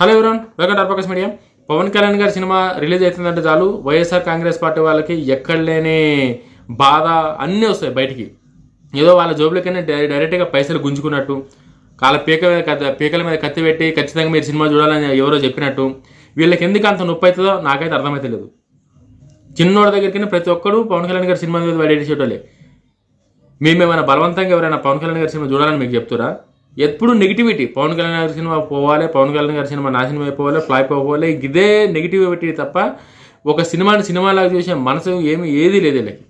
Hello everyone welcome టర్పకస్ media. Pawan Kalyan గారి cinema release అవుతుందంటే చాలు. వైఎస్ఆర్ కాంగ్రెస్ పార్టీ వాళ్ళకి ఎక్కడ లేని బాధ అన్నీ వస్తాయి బయటికి. ఏదో వాళ్ళ జోబులకైనా డైరెక్ట్గా పైసలు గుంజుకున్నట్టు వాళ్ళ పీక మీద కత్తి- పీకల మీద కత్తి పెట్టి ఖచ్చితంగా మీరు సినిమా చూడాలని ఎవరో చెప్పినట్టు వీళ్ళకి ఎందుకు అంత నొప్పి అవుతుందో నాకైతే అర్థమైతే లేదు. చిన్నోడి దగ్గరికి ప్రతి ఒక్కడు పవన్ కళ్యాణ్ గారి సినిమా మీద వాడేసేటోళ్ళే మేము ఏమైనా బలవంతంగా ఎవరైనా పవన్ కళ్యాణ్ గారి సినిమా చూడాలని మీకు చెప్తురా? ఎప్పుడు నెగిటివిటీ పవన్ కళ్యాణ్ గారి సినిమా పోవాలి పవన్ కళ్యాణ్ గారి సినిమా నాశనం అయిపోవాలి ఫ్లాప్ అయిపోవాలి ఇదే నెగిటివిటీ తప్ప ఒక సినిమాని సినిమాలాగా చూసే మనసు ఏమి ఏది లేదు వీళ్ళకి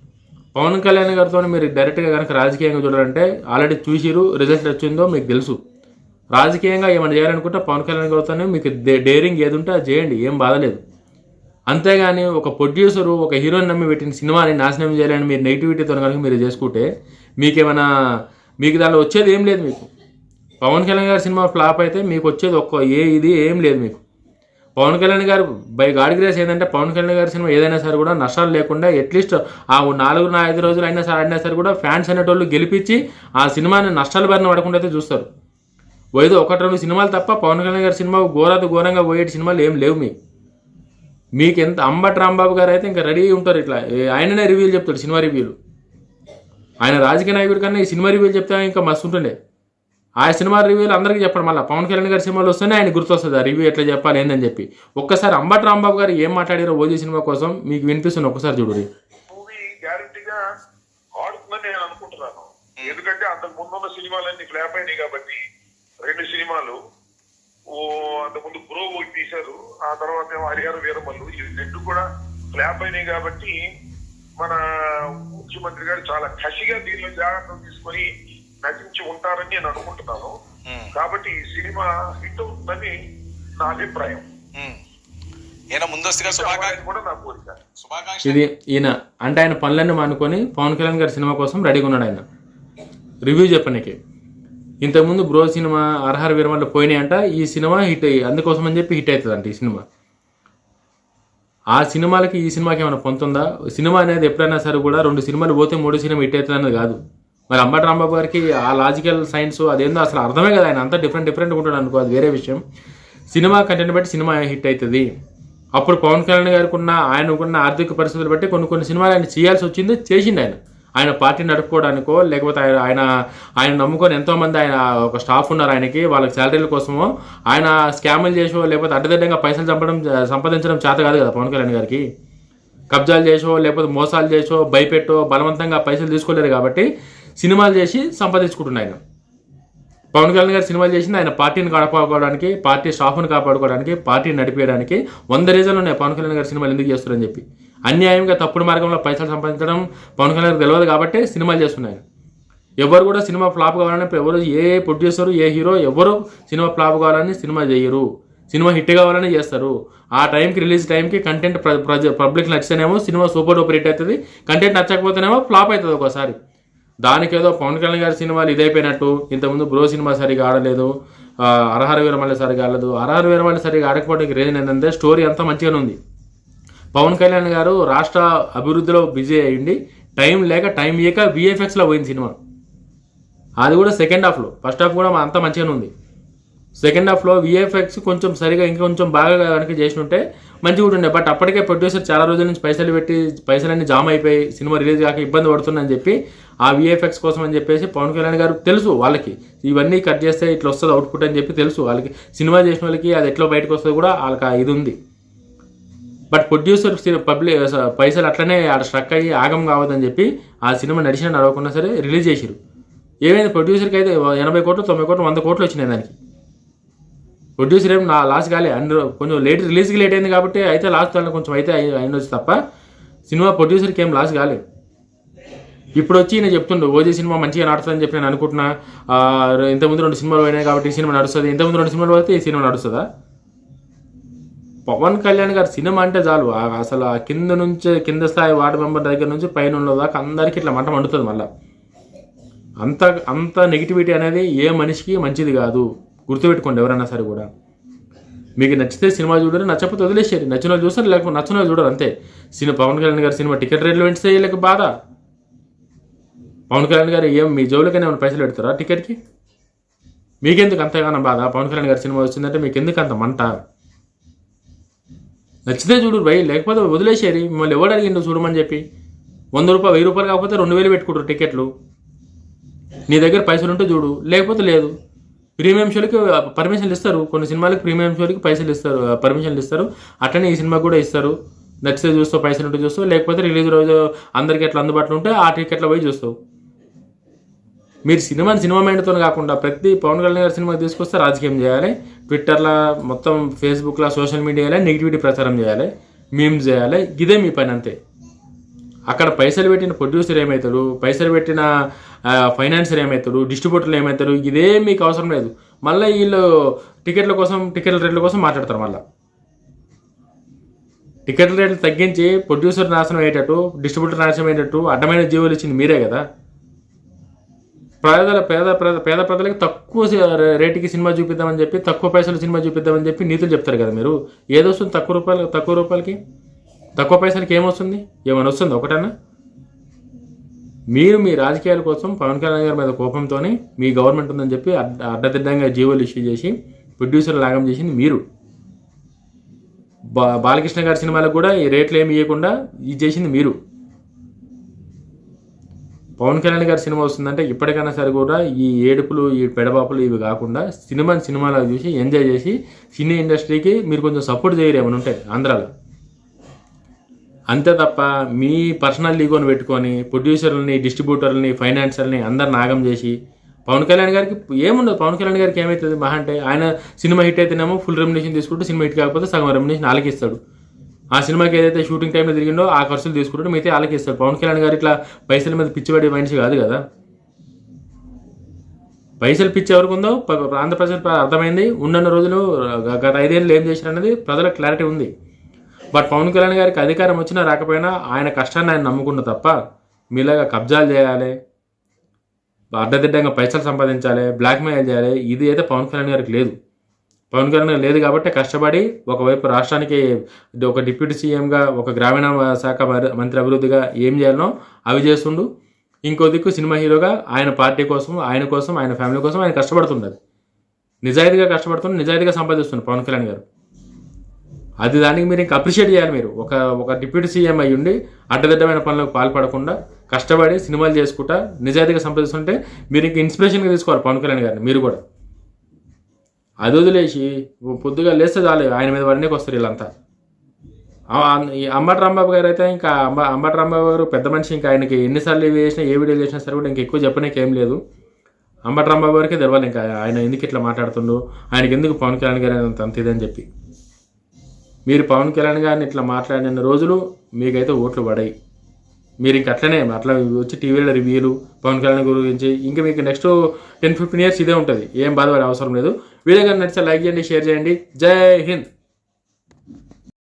పవన్ కళ్యాణ్ గారితో మీరు డైరెక్ట్గా కనుక రాజకీయంగా చూడాలంటే ఆల్రెడీ చూసిరు రిజల్ట్ వచ్చిందో మీకు తెలుసు. రాజకీయంగా ఏమైనా చేయాలనుకుంటే పవన్ కళ్యాణ్ గారితోనే మీకు డేరింగ్ ఏది ఉంటే అది చేయండి ఏం బాధలేదు అంతేగాని ఒక ప్రొడ్యూసరు ఒక హీరోని నమ్మి పెట్టిన సినిమాని నాశనం చేయాలని మీరు నెగిటివిటీతో కనుక మీరు చేసుకుంటే మీకేమైనా మీకు దానిలో వచ్చేది ఏం లేదు మీకు. పవన్ కళ్యాణ్ గారి సినిమా ఫ్లాప్ అయితే మీకు వచ్చేది ఒక్క ఏ ఇది ఏం లేదు మీకు. పవన్ కళ్యాణ్ గారు బై గాడి గ్రేస్ ఏంటంటే పవన్ కళ్యాణ్ గారి సినిమా ఏదైనా సరే కూడా నష్టాలు లేకుండా అట్లీస్ట్ ఆ నాలుగు నా ఐదు రోజులు అయినా సరే అయినా సరే కూడా ఫ్యాన్స్ అనేటోళ్ళు గెలిపించి ఆ సినిమాని నష్టాలు బారిన పడకుండా అయితే చూస్తారు. ఏదో ఒకటి రెండు సినిమాలు తప్ప పవన్ కళ్యాణ్ గారి సినిమా ఘోరాది ఘోరంగా పోయేటి సినిమాలు ఏం లేవు మీకు. మీకు ఎంత అంబట్ రాంబాబు గారు అయితే ఇంకా రెడీ ఉంటారు ఇట్లా. ఆయననే రివ్యూలు చెప్తాడు సినిమా రివ్యూలు ఆయన రాజకీయ నాయకుడి కన్నా ఈ సినిమా రివ్యూలు చెప్తే ఇంకా మస్తు ఉంటుండే. ఆ సినిమా రివ్యూలు అందరికీ చెప్పండి. మళ్ళీ పవన్ కళ్యాణ్ గారి సినిమాలు వస్తేనే ఆయన గుర్తొస్తుంది. ఆ రివ్యూ ఎట్లా చెప్పాలి ఏందని చెప్పి. ఒక్కసారి అంబటి రాంబాబు గారు ఏం మాట్లాడారో ఓజీ సినిమా కోసం మీకు వినిపిస్తుంది. ఒక్కసారి చూడండి. మూవీ గ్యారంటీగా ఆడుతుందని నేను అనుకుంటున్నాను. ఎందుకంటే అంతకు ముందున్న సినిమాలన్నీ ఫ్లాప్ అయినాయి కాబట్టి రెండు సినిమాలు. ఓ అంతకుముందు బ్రో ఒకటి తీశారు. ఆ తర్వాత ఏమో హరిహర వీరమల్లు. ఇవి రెండు కూడా ఫ్లాప్ అయినాయి కాబట్టి మన ముఖ్యమంత్రి గారు చాలా కసిగా దీనిలో జాగ్రత్తలు తీసుకొని నటించి ఉంటారని నేను అనుకుంటున్నాను. కాబట్టి ఈ సినిమా హిట్ అవుతుందని నా అభిప్రాయం. ఇది ఈయన అంటే ఆయన పనులన్నీ మానుకొని పవన్ కళ్యాణ్ గారి సినిమా కోసం రెడీగా ఉన్నాడు ఆయన. రివ్యూ చెప్పనీకి ఇంతకుముందు బ్రో సినిమా అర్హర విరమల్లో పోయినాయి అంట ఈ సినిమా హిట్ అయ్యి అందుకోసం అని చెప్పి హిట్ అవుతుంది అంట ఈ సినిమా. ఆ సినిమాలకి ఈ సినిమాకి ఏమైనా పొందుతుందా? సినిమా అనేది ఎప్పుడైనా సరే కూడా రెండు సినిమాలు పోతే మూడో సినిమా హిట్ అవుతుంది అనేది కాదు. మరి అంబటి రాంబాబు గారికి ఆ లాజికల్ సైన్స్ అదేందో అసలు అర్థమే కదా ఆయన. అంతా డిఫరెంట్ డిఫరెంట్ ఉంటాడు అనుకో అది వేరే విషయం. సినిమా కంటెంట్ బట్టి సినిమా హిట్ అవుతుంది అప్పుడు పవన్ కళ్యాణ్ గారికి ఉన్న ఆయనకున్న ఆర్థిక పరిస్థితులు బట్టి కొన్ని కొన్ని సినిమాలు ఆయన చేయాల్సి వచ్చింది చేసిండు ఆయన. ఆయన పార్టీ నడుపుకోవడానికో లేకపోతే ఆయన ఆయన ఆయన నమ్ముకొని ఎంతోమంది ఆయన ఒక స్టాఫ్ ఉన్నారు ఆయనకి వాళ్ళకి శాలరీల కోసమో ఆయన స్కామ్లు చేసో లేకపోతే అడ్డదిడ్డంగా పైసలు చంపడం సంపాదించడం చేత కాదు కదా పవన్ కళ్యాణ్ గారికి. కబ్జాలు చేసో లేకపోతే మోసాలు చేసో భయపెట్టో బలవంతంగా పైసలు తీసుకోలేరు కాబట్టి సినిమాలు చేసి సంపాదించుకుంటున్నాడు ఆయన. పవన్ కళ్యాణ్ గారు సినిమాలు చేసింది ఆయన పార్టీని కాపాడుకోవడానికి పార్టీ స్టాఫ్ను కాపాడుకోవడానికి పార్టీని నడిపేయడానికి వంద రీజన్లు ఉన్నాయి పవన్ కళ్యాణ్ గారు సినిమాలు ఎందుకు చేస్తారని చెప్పి. అన్యాయంగా తప్పుడు మార్గంలో పైసలు సంపాదించడం పవన్ కళ్యాణ్ గారికి తెలియదు కాబట్టి సినిమాలు చేస్తున్నాయి ఎవరు కూడా సినిమా ఫ్లాప్ కావాలని ఎవరు ఏ ప్రొడ్యూసరు ఏ హీరో ఎవరు సినిమా ఫ్లాప్ కావాలని సినిమా చేయరు. సినిమా హిట్ కావాలని చేస్తారు. ఆ టైంకి రిలీజ్ టైంకి కంటెంట్ ప్రజ పబ్లిక్ నచ్చితేనేమో సినిమా సూపర్ డూపర్ హిట్ అవుతుంది. కంటెంట్ నచ్చకపోతేనేమో ఫ్లాప్ అవుతుంది ఒకసారి దానికి ఏదో పవన్ కళ్యాణ్ గారి సినిమాలు ఇదైపోయినట్టు. ఇంతకుముందు బ్రో సినిమా సరిగా ఆడలేదు. ఆ, అరహర వీరమల్లి సరిగా ఆడలేదు. అరహర వీరమల్లి సరిగా ఆడకపోవడానికి రీజన్ ఏంటంటే స్టోరీ అంతా మంచిగానే ఉంది. పవన్ కళ్యాణ్ గారు రాష్ట్ర అభివృద్ధిలో బిజీ అయ్యింది. టైం లేక టైం ఇయ్యక విఎఫ్ఎక్స్లో పోయింది సినిమా. అది కూడా సెకండ్ హాఫ్లో ఫస్ట్ హాఫ్ కూడా అంతా మంచిగానే ఉంది. సెకండ్ హాఫ్లో విఎఫ్ఎక్స్ కొంచెం సరిగా ఇంకొంచెం బాగా కనుక చేసినట్టే మంచిగా ఉంటుండే. బట్ అప్పటికే ప్రొడ్యూసర్ చాలా రోజుల నుంచి పైసలు పెట్టి పైసలన్నీ జామ్ అయిపోయి సినిమా రిలీజ్ కాక ఇబ్బంది పడుతుందని చెప్పి ఆ విఎఫ్ఎక్స్ కోసం అని చెప్పేసి పవన్ కళ్యాణ్ గారు తెలుసు వాళ్ళకి. ఇవన్నీ కట్ చేస్తే ఇట్లా వస్తుంది అవుట్పుట్ అని చెప్పి తెలుసు వాళ్ళకి. సినిమా చేసిన వాళ్ళకి అది ఎట్లా బయటకు వస్తుంది కూడా వాళ్ళకి ఇది ఉంది. బట్ ప్రొడ్యూసర్ పబ్లిక్ పైసలు అట్లనే ఆడ స్ట్రక్ అయ్యి ఆగం కావద్దని చెప్పి ఆ సినిమా నడిచిన నడవకుండా సరే రిలీజ్ చేసిరు ఏమైంది? ప్రొడ్యూసర్కి అయితే ఎనభై కోట్లు తొంభై కోట్లు వంద కోట్లు వచ్చినాయి దానికి. ప్రొడ్యూసర్ ఏం నా లాస్ కాలే. అందులో కొంచెం లేట్ రిలీజ్కి లేట్ అయింది కాబట్టి అయితే లాస్ట్ దానిలో కొంచెం అయితే అయి- అయినొచ్చు తప్ప సినిమా ప్రొడ్యూసర్కి ఏం లాస్ కాలేదు. ఇప్పుడు వచ్చి నేను చెప్తుండు ఓజీ సినిమా మంచిగా నడుస్తుందని చెప్పి నేను అనుకుంటున్నా. ఇంతకుముందు రెండు సినిమాలు పోయినాయి కాబట్టి ఈ సినిమా నడుస్తుంది. ఇంతకుముందు రెండు సినిమాలు పోతే ఈ సినిమా నడుస్తుందా? పవన్ కళ్యాణ్ గారి సినిమా అంటే చాలు. అసలు ఆ కింద నుంచి కింద స్థాయి వార్డు మెంబర్ దగ్గర నుంచి పైన ఉన్నదాకా అందరికీ ఇట్లా మంట మండుతుంది మళ్ళీ. అంత అంత నెగిటివిటీ అనేది ఏ మనిషికి మంచిది కాదు. గుర్తుపెట్టుకోండి ఎవరైనా సరే కూడా. మీకు నచ్చితే సినిమా చూడరు నచ్చకపోతే వదిలేసేది నచ్చిన వాళ్ళు చూస్తారు లేకపోతే నచ్చిన వాళ్ళు చూడరు అంతే. సినిమా పవన్ కళ్యాణ్ గారి సినిమా టికెట్ రేట్లు పెంచితే వీళ్ళకి బాధ. పవన్ కళ్యాణ్ గారు ఏం మీ జోబులకైనా ఏమైనా పైసలు పెడతారా టికెట్కి? మీకెందుకు అంతగానో బాధ? పవన్ కళ్యాణ్ గారి సినిమా వచ్చిందంటే మీకు ఎందుకు అంత మంట? నచ్చితే చూడు భయ్ లేకపోతే వదిలేసేరి. మిమ్మల్ని ఎవడు అడిగిండు చూడమని చెప్పి? వంద రూపాయలు వెయ్యి రూపాయలు కాకపోతే రెండు వేలు పెట్టుకుంటారు టికెట్లు. నీ దగ్గర పైసలు ఉంటే చూడు. లేకపోతే లేదు. ప్రీమియం షోలకి పర్మిషన్లు ఇస్తారు. కొన్ని సినిమాలకు ప్రీమియం షోలకి పైసలు ఇస్తారు. పర్మిషన్లు ఇస్తారు. అట్లనే ఈ సినిమాకి కూడా ఇస్తారు. నచ్చితే చూస్తావు పైసలు ఉంటే చూస్తావు. లేకపోతే రిలీజ్ రోజు అందరికి ఎట్లా అందుబాటులో ఉంటే ఆ టికెట్లో పోయి చూస్తావు. మీరు సినిమాని సినిమా మైండ్తో కాకుండా ప్రతి పవన్ కళ్యాణ్ గారి సినిమా తీసుకొస్తే రాజకీయం చేయాలి. ట్విట్టర్లో మొత్తం ఫేస్బుక్లో సోషల్ మీడియాలో నెగిటివిటీ ప్రచారం చేయాలి. మేము చేయాలి. ఇదే మీ పని అంతే. అక్కడ పైసలు పెట్టిన ప్రొడ్యూసర్ ఏమవుతాడు పైసలు పెట్టిన ఫైనాన్సర్ ఏమవుతాడు డిస్ట్రిబ్యూటర్లు ఏమవుతారు ఇదే మీకు అవసరం లేదు. మళ్ళీ వీళ్ళు టికెట్ల కోసం టికెట్ల రేట్ల కోసం మాట్లాడతారు మళ్ళీ. టికెట్ల రేట్లు తగ్గించి ప్రొడ్యూసర్ నాశనం అయ్యేటట్టు డిస్ట్రిబ్యూటర్ నాశనం అయ్యేటట్టు అడ్డమైన జీవులు ఇచ్చింది మీరే కదా. పేదల పేద పేద పేద ప్రజలకి తక్కువ రేటుకి సినిమా చూపిద్దామని చెప్పి తక్కువ పైసలు సినిమా చూపిద్దామని చెప్పి నీతులు చెప్తారు కదా మీరు. ఏదొస్తుంది తక్కువ రూపాయలు తక్కువ రూపాయలకి? తక్కువ పైసలకి ఏమొస్తుంది ఏమైనా వస్తుంది ఒకటన్నా? మీరు మీ రాజకీయాల కోసం పవన్ కళ్యాణ్ గారి మీద కోపంతో మీ గవర్నమెంట్ ఉందని చెప్పి అడ్డదిడ్డంగా జీవోలు ఇష్యూ చేసి ప్రొడ్యూసర్ లాగం చేసింది మీరు. బా బాలకృష్ణ గారి సినిమాలకు కూడా ఈ రేట్లు ఏమి ఇవ్వకుండా ఇది చేసింది మీరు. పవన్ కళ్యాణ్ గారి సినిమా వస్తుందంటే ఇప్పటికైనా సరే కూడా ఈ ఏడుపులు ఈ పెడబాపులు ఇవి కాకుండా సినిమాని సినిమాలో చూసి ఎంజాయ్ చేసి సినీ ఇండస్ట్రీకి మీరు కొంచెం సపోర్ట్ చేయరు ఏమైనా ఉంటాయి ఆంధ్రాలో. అంతే తప్ప మీ పర్సనల్ ఈగోని పెట్టుకొని ప్రొడ్యూసర్లని డిస్ట్రిబ్యూటర్లని ఫైనాన్సర్ని అందరు నాగం చేసి పవన్ కళ్యాణ్ గారికి ఏముండదు. పవన్ కళ్యాణ్ గారికి ఏమవుతుంది మహా అంటే ఆయన సినిమా హిట్ అయితేనేమో ఫుల్ రెమ్యునేషన్ తీసుకుంటూ సినిమా హిట్ కాకపోతే సగం రెమ్యునేషన్ ఆలకిస్తాడు ఆ సినిమాకి ఏదైతే షూటింగ్ టైంలో తిరిగిండో ఆ ఖర్చులు తీసుకుంటూ మిగతా ఆలకిస్తాడు పవన్ కళ్యాణ్ గారు ఇట్లా పైసల మీద పిచ్చిపడే మనిషి కాదు కదా. పైసలు పిచ్చి ఎవరికి ఉందో ప- ప- అర్థమైంది. ఉన్నన్న రోజులు గత ఐదేళ్ళు ఏం చేశారనేది ప్రజలకు క్లారిటీ ఉంది. బట్ పవన్ కళ్యాణ్ గారికి అధికారం వచ్చినా రాకపోయినా ఆయన కష్టాన్ని ఆయన నమ్ముకున్న తప్ప మీలాగా కబ్జాలు చేయాలి అడ్డదిడ్డంగా పైసలు సంపాదించాలి బ్లాక్మెయిల్ చేయాలి ఇది అయితే పవన్ కళ్యాణ్ గారికి లేదు. పవన్ కళ్యాణ్ లేదు కాబట్టి కష్టపడి ఒకవైపు రాష్ట్రానికి ఒక డిప్యూటీ సీఎంగా ఒక గ్రామీణ శాఖ మంత్రి అభివృద్ధిగా ఏం చేయాలనో అవి చేస్తుండు. ఇంకో దిక్కు సినిమా హీరోగా ఆయన పార్టీ కోసం ఆయన కోసం ఆయన ఫ్యామిలీ కోసం ఆయన కష్టపడుతుండదు నిజాయితీగా కష్టపడుతుండే నిజాయితీగా సంపాదిస్తుంది పవన్ కళ్యాణ్ గారు. అది దానికి మీరు ఇంకా అప్రిషియేట్ చేయాలి మీరు. ఒక ఒక డిప్యూటీ సీఎం అయ్యి ఉండి అడ్డదిడ్డమైన పనులకు పాల్పడకుండా కష్టపడి సినిమాలు చేసుకుంటా నిజాయితీగా సంపాదిస్తుంటే మీరు ఇంక ఇన్స్పిరేషన్గా తీసుకోవాలి పవన్ కళ్యాణ్ గారిని మీరు కూడా. అది వదిలేసి పొద్దుగా లేస్తే చాలు ఆయన మీద పడినకి వస్తారు వీళ్ళంతా. ఈ అంబటి రాంబాబు గారు అయితే ఇంకా అంబ అంబటి రాంబాబు గారు పెద్ద మనిషి ఇంకా ఆయనకి ఎన్నిసార్లు ఇవి చేసినా ఏ వీడియో చేసినా సరే కూడా ఇంకా ఎక్కువ చెప్పడానికి ఏం లేదు. అంబటి రాంబాబు గారికి తెలవాలి ఇంకా ఆయన ఎందుకు ఇట్లా మాట్లాడుతుండు ఆయనకి ఎందుకు పవన్ కళ్యాణ్ గారు అంత అంత ఇదని చెప్పి. మీరు పవన్ కళ్యాణ్ గారిని ఇట్లా మాట్లాడిన రోజులు మీకైతే ఓట్లు పడాయి. మీరు ఇంక అట్లనే అట్లా వచ్చి టీవీలో రివ్యూలు పవన్ కళ్యాణ్ గురించి ఇంకా మీకు నెక్స్ట్ టెన్ ఫిఫ్టీన్ ఇయర్స్ ఇదే ఉంటుంది. ఏం బాధపడే అవసరం లేదు. వీడియో కానీ నచ్చితే లైక్ చేయండి షేర్ చేయండి. జై హింద్.